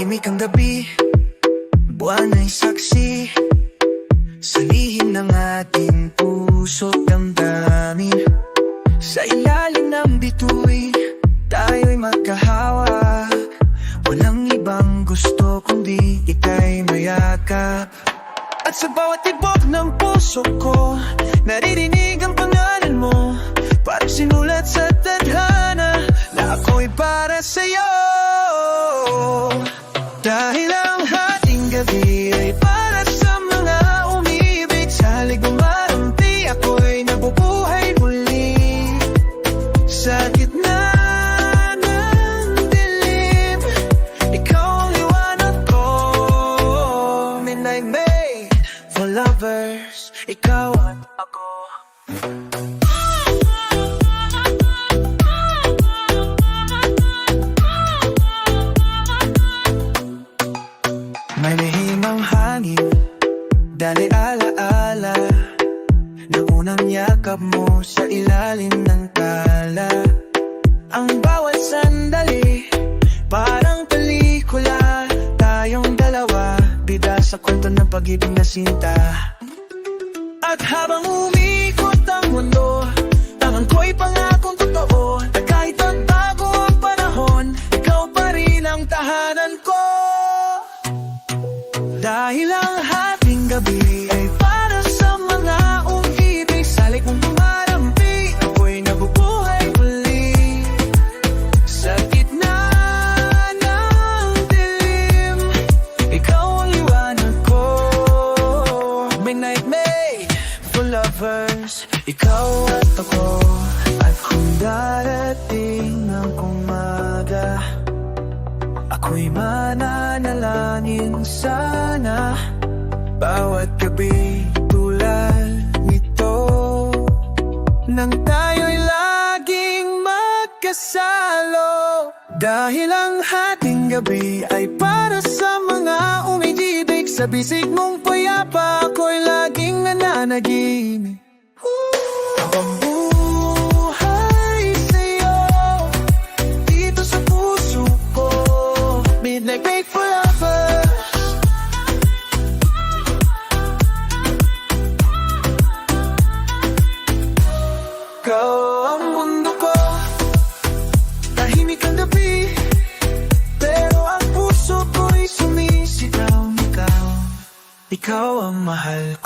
Tahimik ang gabi Buwan ay saksi. Sa lihim ng ating puso't damdamin. Sa ilalim ng bituin Tayo'y magkahawak Walang ibang gusto kundi ika'y mayakap. At sa bawat tibok ng puso ko Naririnig ang pangalan mo. Parang sinulat Dahil ang ating gabi ay para sa mga umibig. Sa ligong marampi ako'y nabubuhay muli. Sa gitna ng dilim Ikaw ang liwanag ko. Midnight made for lovers Ikaw at ako Dali alaala Ng unang yakap mo sa ilalim ng tala. Ang bawat sandali Parang pelikula. Tayong dalawa Bida sa kwento ng pag-ibig na sinta. At habang umikot ang mundo Tangan ko'y pangakong totoo Na kahit magbago ang panahon Ikaw pa rin ang tahanan ko. Dahil ang gabi. Ay para sa mga umibig Salik mong tumarampi, ako'y nabubuhay muli. Sa gitna ng dilim, ikaw ang liwanag ko. Midnight made for lovers, ikaw at ako. At kung darating ang umaga Ako'y mananalangin sana Bawat gabi tulad nito Nang tayo'y laging magkasalo. Dahil ang ating gabi ay para sa mga umigibig Sa bisig mong payapa ako'y laging nananaginip ang mundo ko Tahimik ang gabi Pero ang puso ko'y sumisigaw Ikaw ang mahal ko